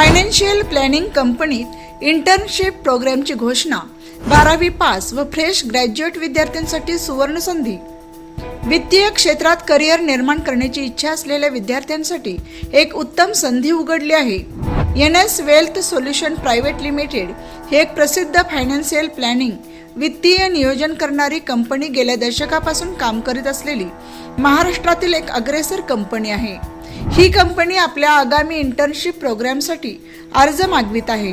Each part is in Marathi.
फायनान्शियल प्लॅनिंग कंपनीत इंटर्नशिप प्रोग्रामची घोषणा बारावी पास व फ्रेश ग्रॅज्युएट विद्यार्थ्यांसाठी सुवर्ण संधी. वित्तीय क्षेत्रात करिअर निर्माण करण्याची इच्छा असलेल्या विद्यार्थ्यांसाठी एक उत्तम संधी उघडली आहे. N S wealth solution private limited ही एक प्रसिद्ध फायनान्शियल प्लॅनिंग वित्तीय नियोजन करणारी कंपनी गेल्या दशकापासून काम करीत असलेली महाराष्ट्रातील एक अग्रेसर कंपनी आहे. ही कंपनी आपल्या आगामी इंटर्नशिप प्रोग्रामसाठी अर्ज मागवित आहे.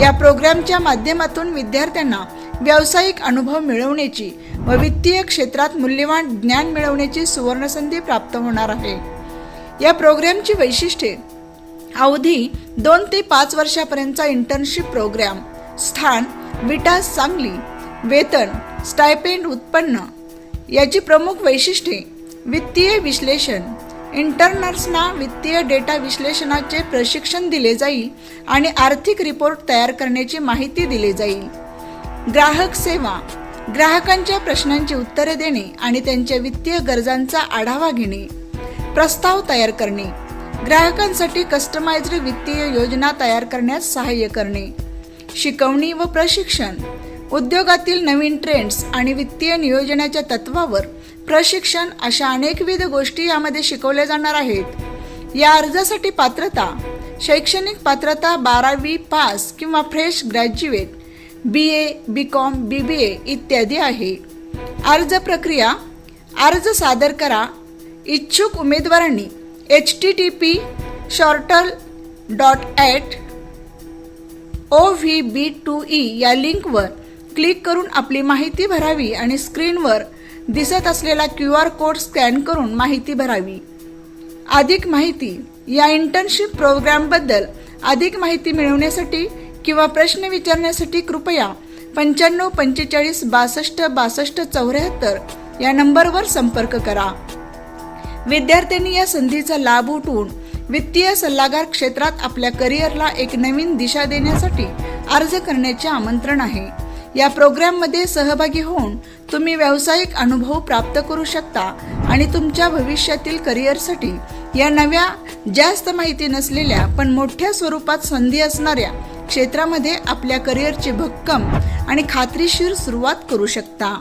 या प्रोग्रामच्या माध्यमातून विद्यार्थ्यांना व्यावसायिक अनुभव मिळवण्याची व वित्तीय क्षेत्रात मूल्यवान ज्ञान मिळवण्याची सुवर्णसंधी प्राप्त होणार आहे. या प्रोग्रामची वैशिष्ट्ये अवधी दोन ते पाच वर्षापर्यंतचा इंटर्नशिप प्रोग्राम स्थान विटास सांगली. वेतन स्टायपेंड उत्पन्न. याची प्रमुख वैशिष्ट्ये वित्तीय विश्लेषण. इंटर्नर्सना वित्तीय डेटा विश्लेषणाचे प्रशिक्षण दिले जाईल आणि आर्थिक रिपोर्ट तयार करण्याची माहिती दिली जाईल. ग्राहक सेवा. ग्राहकांच्या प्रश्नांची उत्तरे देणे आणि त्यांच्या वित्तीय गरजांचा आढावा घेणे. प्रस्ताव तयार करणे. ग्राहकांसाठी कस्टमाइज्ड वित्तीय योजना तयार करण्यास सहाय्य करणे शिकवणी व प्रशिक्षण उद्योगातील नवीन ट्रेंड्स आणि वित्तीय नियोजनाच्या तत्वावर प्रशिक्षण अशा अनेकविध गोष्टी यामध्ये शिकवल्या जाणार आहेत. या अर्जासाठी पात्रता शैक्षणिक पात्रता बारावी पास किंवा fresh graduate B A B com B B A इत्यादी आहे. अर्ज प्रक्रिया अर्ज सादर करा इच्छुक उमेदवारांनी H T T P shortl dot at O V B two E या लिंकवर क्लिक करून आपली माहिती भरावी आणि स्क्रीनवर दिसत असलेला क्यू आर कोड स्कॅन करून माहिती भरावी. अधिक माहिती या इंटर्नशिप प्रोग्रामबद्दल अधिक माहिती मिळवण्यासाठी किंवा प्रश्न विचारण्यासाठी कृपया पंच्याण्णव पंचेचाळीस बासष्ट बासष्ट चौऱ्याहत्तर या नंबरवर संपर्क करा. विद्यार्थ्यांनी या संधीचा लाभ उठवून वित्तीय सल्लागार क्षेत्रात आपल्या करिअरला एक नवीन दिशा देण्यासाठी अर्ज करण्याचे आमंत्रण आहे. या प्रोग्राममध्ये सहभागी होऊन तुम्ही व्यावसायिक अनुभव प्राप्त करू शकता आणि तुमच्या भविष्यातील करिअरसाठी या नव्या जास्त माहिती नसलेल्या पण मोठ्या स्वरूपात संधी असणाऱ्या क्षेत्रामध्ये आपल्या करिअरची भक्कम आणि खात्रीशीर सुरुवात करू शकता.